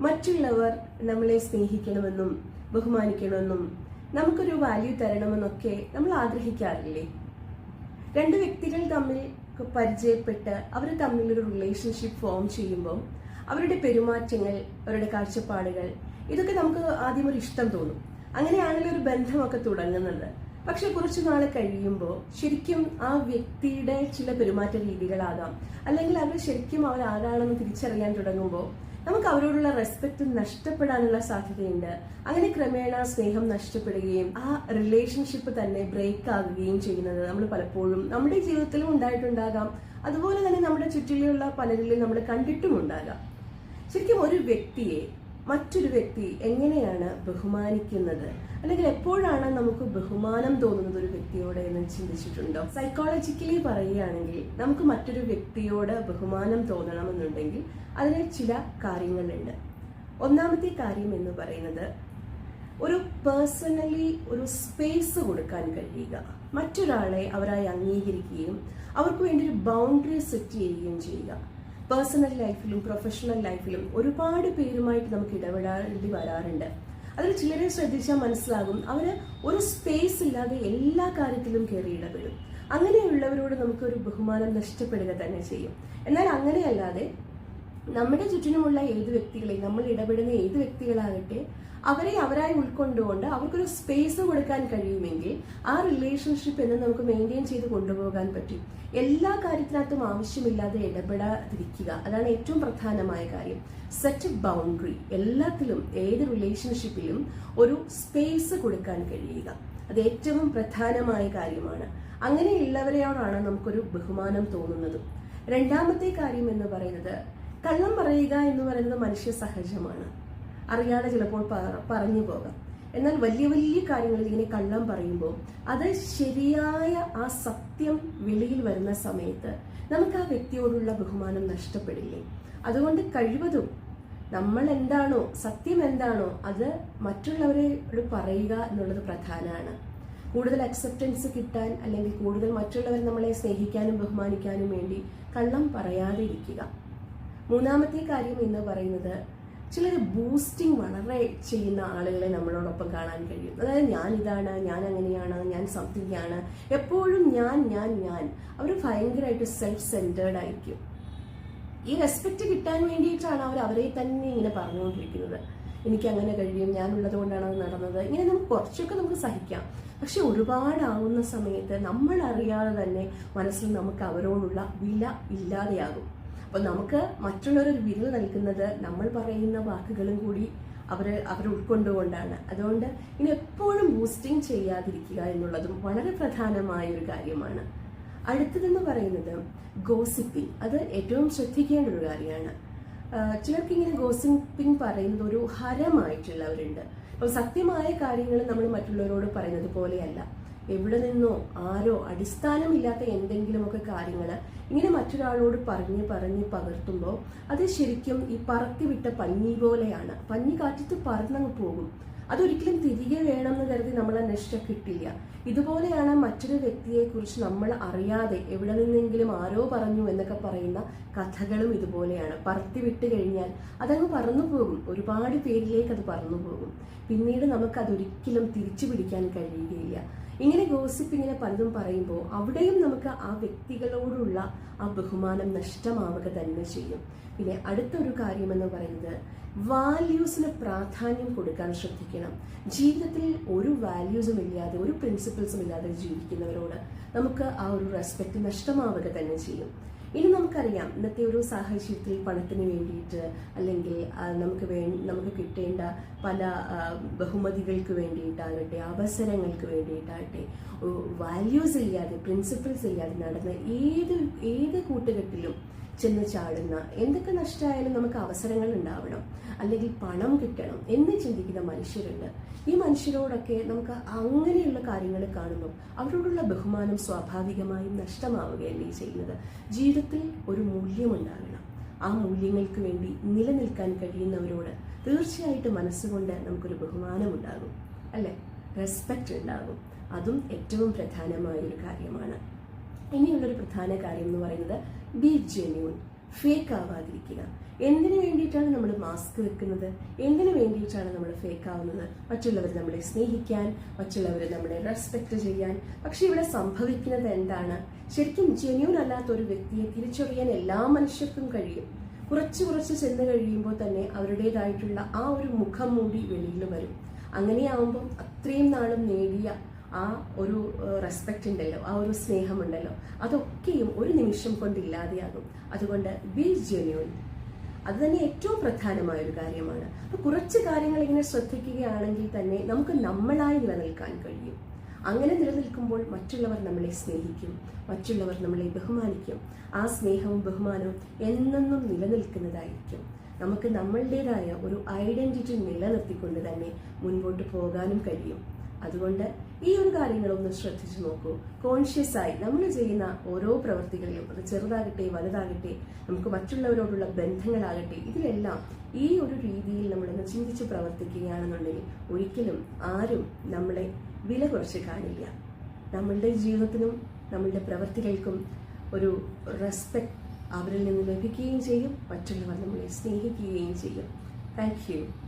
മറ്റുള്ളവർ നമ്മളെ സ്നേഹിക്കണമെന്നും ബഹുമാനിക്കണമെന്നും നമുക്കൊരു വാല്യൂ തരണമെന്നൊക്കെ നമ്മൾ ആഗ്രഹിക്കാറില്ലേ? രണ്ട് വ്യക്തികൾ തമ്മിൽ പരിചയപ്പെട്ട് അവർ തമ്മിലൊരു റിലേഷൻഷിപ്പ് ഫോം ചെയ്യുമ്പോൾ അവരുടെ പെരുമാറ്റങ്ങൾ അവരുടെ കാഴ്ചപ്പാടുകൾ ഇതൊക്കെ നമുക്ക് ആദ്യം ഒരു ഇഷ്ടം തോന്നും. അങ്ങനെയാണല്ലോ ഒരു ബന്ധമൊക്കെ തുടങ്ങുന്നത്. പക്ഷെ കുറച്ചു നാൾ കഴിയുമ്പോൾ ശരിക്കും ആ വ്യക്തിയുടെ ചില പെരുമാറ്റ രീതികളാകാം. അല്ലെങ്കിൽ അവർ ശരിക്കും അവരാരാണെന്ന് തിരിച്ചറിയാൻ തുടങ്ങുമ്പോൾ നമുക്ക് അവരോടുള്ള റെസ്പെക്ട് നഷ്ടപ്പെടാനുള്ള സാധ്യതയുണ്ട്. അങ്ങനെ ക്രമേണ സ്നേഹം നഷ്ടപ്പെടുകയും ആ റിലേഷൻഷിപ്പ് തന്നെ ബ്രേക്ക് ആകുകയും ചെയ്യുന്നത് നമ്മൾ പലപ്പോഴും നമ്മുടെ ജീവിതത്തിലും ഉണ്ടായിട്ടുണ്ടാകാം. അതുപോലെ തന്നെ നമ്മുടെ ചുറ്റിലുള്ള പലരിലും നമ്മൾ കണ്ടിട്ടും ഉണ്ടാകാം ശരിക്കും ഒരു വ്യക്തിയെ മറ്റൊരു വ്യക്തി എങ്ങനെയാണ് ബഹുമാനിക്കുന്നത്? അല്ലെങ്കിൽ എപ്പോഴാണ് നമുക്ക് ബഹുമാനം തോന്നുന്നത് ഒരു വ്യക്തിയോട് എന്ന് ചിന്തിച്ചിട്ടുണ്ടോ? സൈക്കോളജിക്കലി പറയുകയാണെങ്കിൽ നമുക്ക് മറ്റൊരു വ്യക്തിയോട് ബഹുമാനം തോന്നണമെന്നുണ്ടെങ്കിൽ അതിന് ചില കാര്യങ്ങളുണ്ട്. ഒന്നാമത്തെ കാര്യം എന്ന് പറയുന്നത് ഒരു പേഴ്സണലി ഒരു സ്പേസ് കൊടുക്കാൻ കഴിയുക. മറ്റൊരാളെ അവരായി അംഗീകരിക്കുകയും അവർക്ക് വേണ്ടി ഒരു ബൗണ്ടറി സെറ്റ് ചെയ്യുകയും ചെയ്യുക. പേഴ്സണൽ ലൈഫിലും പ്രൊഫഷണൽ ലൈഫിലും ഒരുപാട് പേരുമായിട്ട് നമുക്ക് ഇടപെടേണ്ടി വരാറുണ്ട്. അതിൽ ചിലരെ ശ്രദ്ധിച്ചാൽ മനസ്സിലാകും അവർ ഒരു സ്പേസ് ഇല്ലാതെ എല്ലാ കാര്യത്തിലും കയറി ഇടപെടും. അങ്ങനെയുള്ളവരോട് നമുക്കൊരു ബഹുമാനം നഷ്ടപ്പെടുക തന്നെ ചെയ്യും. എന്നാൽ അങ്ങനെയല്ലാതെ നമ്മുടെ ചുറ്റിനുമുള്ള ഏത് വ്യക്തികളെ നമ്മൾ ഇടപെടുന്ന ഏത് വ്യക്തികളാകട്ടെ അവരെ അവരായി ഉൾക്കൊണ്ടുകൊണ്ട് അവർക്കൊരു സ്പേസ് കൊടുക്കാൻ കഴിയുമെങ്കിൽ ആ റിലേഷൻഷിപ്പ് എന്ന് നമുക്ക് മെയിന്റെയിൻ ചെയ്ത് കൊണ്ടുപോകാൻ പറ്റും. എല്ലാ കാര്യത്തിനകത്തും ആവശ്യമില്ലാതെ ഇടപെടാതിരിക്കുക. അതാണ് ഏറ്റവും പ്രധാനമായ കാര്യം. സെറ്റ് ബൗണ്ടറി എല്ലാത്തിലും ഏത് റിലേഷൻഷിപ്പിലും ഒരു സ്പേസ് കൊടുക്കാൻ കഴിയുക. അത് ഏറ്റവും പ്രധാനമായ കാര്യമാണ്. അങ്ങനെയുള്ളവരെയോടാണ് നമുക്കൊരു ബഹുമാനം തോന്നുന്നത്. രണ്ടാമത്തെ കാര്യം എന്ന് പറയുന്നത് കള്ളം പറയുക എന്ന് പറയുന്നത് മനുഷ്യ സഹജമാണ്. അറിയാതെ ചിലപ്പോൾ പറഞ്ഞു പോകാം. എന്നാൽ വലിയ വലിയ കാര്യങ്ങളിൽ ഇങ്ങനെ കള്ളം പറയുമ്പോൾ അത് ശരിയായ ആ സത്യം വെളിയിൽ വരുന്ന സമയത്ത് നമുക്ക് ആ വ്യക്തിയോടുള്ള ബഹുമാനം നഷ്ടപ്പെടില്ലേ? അതുകൊണ്ട് കഴിവതും നമ്മൾ എന്താണോ സത്യം എന്താണോ അത് മറ്റുള്ളവരോട് പറയുക എന്നുള്ളത് പ്രധാനമാണ്. കൂടുതൽ അക്സെപ്റ്റൻസ് കിട്ടാൻ അല്ലെങ്കിൽ കൂടുതൽ മറ്റുള്ളവർ നമ്മളെ സ്നേഹിക്കാനും ബഹുമാനിക്കാനും വേണ്ടി കള്ളം പറയാതെ ഇരിക്കുക മൂന്നാമത്തെ കാര്യം എന്ന് പറയുന്നത് ചിലർ ബൂസ്റ്റിംഗ് വളരെ ചെയ്യുന്ന ആളുകളെ നമ്മളോടൊപ്പം കാണാൻ കഴിയും. അതായത് ഞാൻ ഇതാണ് ഞാൻ അങ്ങനെയാണ് ഞാൻ സംതിങ് ആണ്. എപ്പോഴും ഞാൻ ഞാൻ ഞാൻ. അവർ ഭയങ്കരമായിട്ട് സെൽഫ് സെന്റേർഡ് ആയിരിക്കും. ഈ റെസ്പെക്റ്റ് കിട്ടാൻ വേണ്ടിയിട്ടാണ് അവർ അവരെ തന്നെ ഇങ്ങനെ പറഞ്ഞുകൊണ്ടിരിക്കുന്നത്. എനിക്ക് അങ്ങനെ കഴിയും ഞാനുള്ളത് കൊണ്ടാണ് അത് നടന്നത്. ഇങ്ങനെ നമുക്ക് കുറച്ചൊക്കെ നമുക്ക് സഹിക്കാം. പക്ഷെ ഒരുപാടാവുന്ന സമയത്ത് നമ്മൾ അറിയാതെ തന്നെ മനസ്സിൽ നമുക്ക് അവരോടുള്ള വില ഇല്ലാതെയാകും. അപ്പൊ നമുക്ക് മറ്റുള്ളവർ ഒരു നൽകുന്നത് നമ്മൾ പറയുന്ന വാക്കുകളും കൂടി അവർ അവർ ഉൾക്കൊണ്ടുകൊണ്ടാണ്. അതുകൊണ്ട് ഇനി എപ്പോഴും ബൂസ്റ്റിംഗ് ചെയ്യാതിരിക്കുക എന്നുള്ളതും വളരെ പ്രധാനമായ ഒരു കാര്യമാണ്. അടുത്തതെന്ന് പറയുന്നത് ഗോസിപ്പിംഗ് അത് ഏറ്റവും ശ്രദ്ധിക്കേണ്ട ഒരു കാര്യമാണ് ചിലർക്ക് ഇങ്ങനെ ഗോസിപ്പിംഗ് പറയുന്നത് ഒരു ഹരമായിട്ടുള്ളവരുണ്ട്. അപ്പോൾ സത്യമായ കാര്യങ്ങൾ നമ്മൾ മറ്റുള്ളവരോട് പറയുന്നത് പോലെയല്ല. എവിടെ നിന്നോ ആരോ അടിസ്ഥാനമില്ലാത്ത എന്തെങ്കിലുമൊക്കെ കാര്യങ്ങൾ ഇങ്ങനെ മറ്റൊരാളോട് പറഞ്ഞ് പറഞ്ഞ് പകർത്തുമ്പോൾ അത് ശരിക്കും ഈ പറത്തി വിട്ട പഞ്ഞി പോലെയാണ്. പഞ്ഞി കാറ്റത്ത് പറന്നങ്ങ് പോകും. അതൊരിക്കലും തിരികെ വേണമെന്ന് കരുതി നമ്മൾ അന്വേഷിച്ച കിട്ടില്ല ഇതുപോലെയാണ് മറ്റൊരു വ്യക്തിയെക്കുറിച്ച് നമ്മൾ അറിയാതെ എവിടെ നിന്നെങ്കിലും ആരോ പറഞ്ഞു എന്നൊക്കെ പറയുന്ന കഥകളും ഇതുപോലെയാണ്. പറത്തി വിട്ട് കഴിഞ്ഞാൽ അതങ്ങ് പറന്നു പോകും. ഒരുപാട് പേരിലേക്ക് അത് പറന്നു പോകും. പിന്നീട് നമുക്ക് അതൊരിക്കലും തിരിച്ചു പിടിക്കാൻ കഴിയുകയില്ല. ഇങ്ങനെ ഗോസിപ്പ് ഇങ്ങനെ പലതും പറയുമ്പോൾ അവിടെയും നമുക്ക് ആ വ്യക്തികളോടുള്ള ആ ബഹുമാനം നഷ്ടമാവുക തന്നെ ചെയ്യും. പിന്നെ അടുത്തൊരു കാര്യമെന്ന് പറയുന്നത് വാല്യൂസിന് പ്രാധാന്യം കൊടുക്കാൻ ശ്രദ്ധിക്കണം. ജീവിതത്തിൽ ഒരു വാല്യൂസും ഇല്ലാതെ ഒരു പ്രിൻസിപ്പിൾസും ഇല്ലാതെ ജീവിക്കുന്നവരോട് നമുക്ക് ആ ഒരു റെസ്പെക്ട് നഷ്ടമാവുക തന്നെ ചെയ്യും. ഇനി നമുക്കറിയാം ഇന്നത്തെ ഒരു സാഹചര്യത്തിൽ പണത്തിന് വേണ്ടിയിട്ട് അല്ലെങ്കിൽ നമുക്ക് വേ നമുക്ക് കിട്ടേണ്ട പല ബഹുമതികൾക്ക് വേണ്ടിയിട്ടാകട്ടെ അവസരങ്ങൾക്ക് വേണ്ടിയിട്ടാകട്ടെ വാല്യൂസ് ഇല്ലാതെ പ്രിൻസിപ്പിൾസ് ഇല്ലാതെ നടന്ന ഏത് ഏത് കൂട്ടുകെട്ടിലും ചെന്ന് ചാടുന്ന എന്തൊക്കെ നഷ്ടമായാലും നമുക്ക് അവസരങ്ങൾ ഉണ്ടാവണം. അല്ലെങ്കിൽ പണം കിട്ടണം എന്ന് ചിന്തിക്കുന്ന മനുഷ്യരുണ്ട്. ഈ മനുഷ്യരോടൊക്കെ നമുക്ക് അങ്ങനെയുള്ള കാര്യങ്ങൾ കാണുമ്പോൾ അവരോടുള്ള ബഹുമാനം സ്വാഭാവികമായും നഷ്ടമാവുകയല്ലേ ചെയ്യുന്നത്. ജീവിതത്തിൽ ഒരു മൂല്യമുണ്ടാകണം ആ മൂല്യങ്ങൾക്ക് വേണ്ടി നിലനിൽക്കാൻ കഴിയുന്നവരോട് തീർച്ചയായിട്ടും മനസ്സുകൊണ്ട് നമുക്കൊരു ബഹുമാനം ഉണ്ടാകും. അല്ലേ? റെസ്പെക്റ്റ് ഉണ്ടാകും. അതും ഏറ്റവും പ്രധാനമായ ഒരു കാര്യമാണ്. ഇനിയുള്ളൊരു പ്രധാന കാര്യം എന്ന് പറയുന്നത് ബി ജെന്യൂൺ ഫേക്ക് ആവാതിരിക്കുക. എന്തിനു വേണ്ടിയിട്ടാണ് നമ്മൾ മാസ്ക് വെക്കുന്നത്? എന്തിനു വേണ്ടിയിട്ടാണ് നമ്മൾ ഫേക്ക് ആവുന്നത്? മറ്റുള്ളവർ നമ്മളെ സ്നേഹിക്കാൻ മറ്റുള്ളവർ നമ്മളെ റെസ്പെക്ട് ചെയ്യാൻ. പക്ഷെ ഇവിടെ സംഭവിക്കുന്നത് എന്താണ്? ശരിക്കും ജെന്യൂൺ അല്ലാത്ത ഒരു വ്യക്തിയെ തിരിച്ചറിയാൻ എല്ലാ മനുഷ്യർക്കും കഴിയും. കുറച്ച് കുറച്ച് ചെന്ന് കഴിയുമ്പോൾ തന്നെ അവരുടേതായിട്ടുള്ള ആ ഒരു മുഖം മൂടി വെളിയിൽ വരും. അങ്ങനെയാവുമ്പം അത്രയും നാളും നേടിയ ആ ഒരു റെസ്പെക്റ്റ് ഉണ്ടല്ലോ ആ ഒരു സ്നേഹമുണ്ടല്ലോ അതൊക്കെയും ഒരു നിമിഷം കൊണ്ട് ഇല്ലാതെയാകും. അതുകൊണ്ട് ബി ജെന്യൂൻ അത് തന്നെ ഏറ്റവും പ്രധാനമായ ഒരു കാര്യമാണ്. അപ്പൊ കുറച്ച് കാര്യങ്ങൾ ഇങ്ങനെ ശ്രദ്ധിക്കുകയാണെങ്കിൽ തന്നെ നമുക്ക് നമ്മളായി നിലനിൽക്കാൻ കഴിയും. അങ്ങനെ നിലനിൽക്കുമ്പോൾ മറ്റുള്ളവർ നമ്മളെ സ്നേഹിക്കും മറ്റുള്ളവർ നമ്മളെ ബഹുമാനിക്കും. ആ സ്നേഹവും ബഹുമാനവും എന്നെന്നും നിലനിൽക്കുന്നതായിരിക്കും. നമുക്ക് നമ്മളുടേതായ ഒരു ഐഡന്റിറ്റി നിലനിർത്തിക്കൊണ്ട് തന്നെ മുൻപോട്ട് പോകാനും കഴിയും. അതുകൊണ്ട് ഈ ഒരു കാര്യങ്ങളൊന്ന് ശ്രദ്ധിച്ചു നോക്കൂ. കോൺഷ്യസ് ആയി നമ്മൾ ചെയ്യുന്ന ഓരോ പ്രവൃത്തികളിലും അത് ചെറുതാകട്ടെ വലുതാകട്ടെ നമുക്ക് മറ്റുള്ളവരോടുള്ള ബന്ധങ്ങളാകട്ടെ ഇതിലെല്ലാം ഈ ഒരു രീതിയിൽ നമ്മളൊന്ന് ചിന്തിച്ച് പ്രവർത്തിക്കുകയാണെന്നുണ്ടെങ്കിൽ ഒരിക്കലും ആരും നമ്മളെ വില കുറച്ച് കാണില്ല. നമ്മളുടെ ജീവിതത്തിനും നമ്മളുടെ പ്രവൃത്തികൾക്കും ഒരു റെസ്പെക്ട് അവരിൽ നിന്ന് ലഭിക്കുകയും ചെയ്യും. മറ്റുള്ളവർ നമ്മളെ സ്നേഹിക്കുകയും ചെയ്യും. താങ്ക്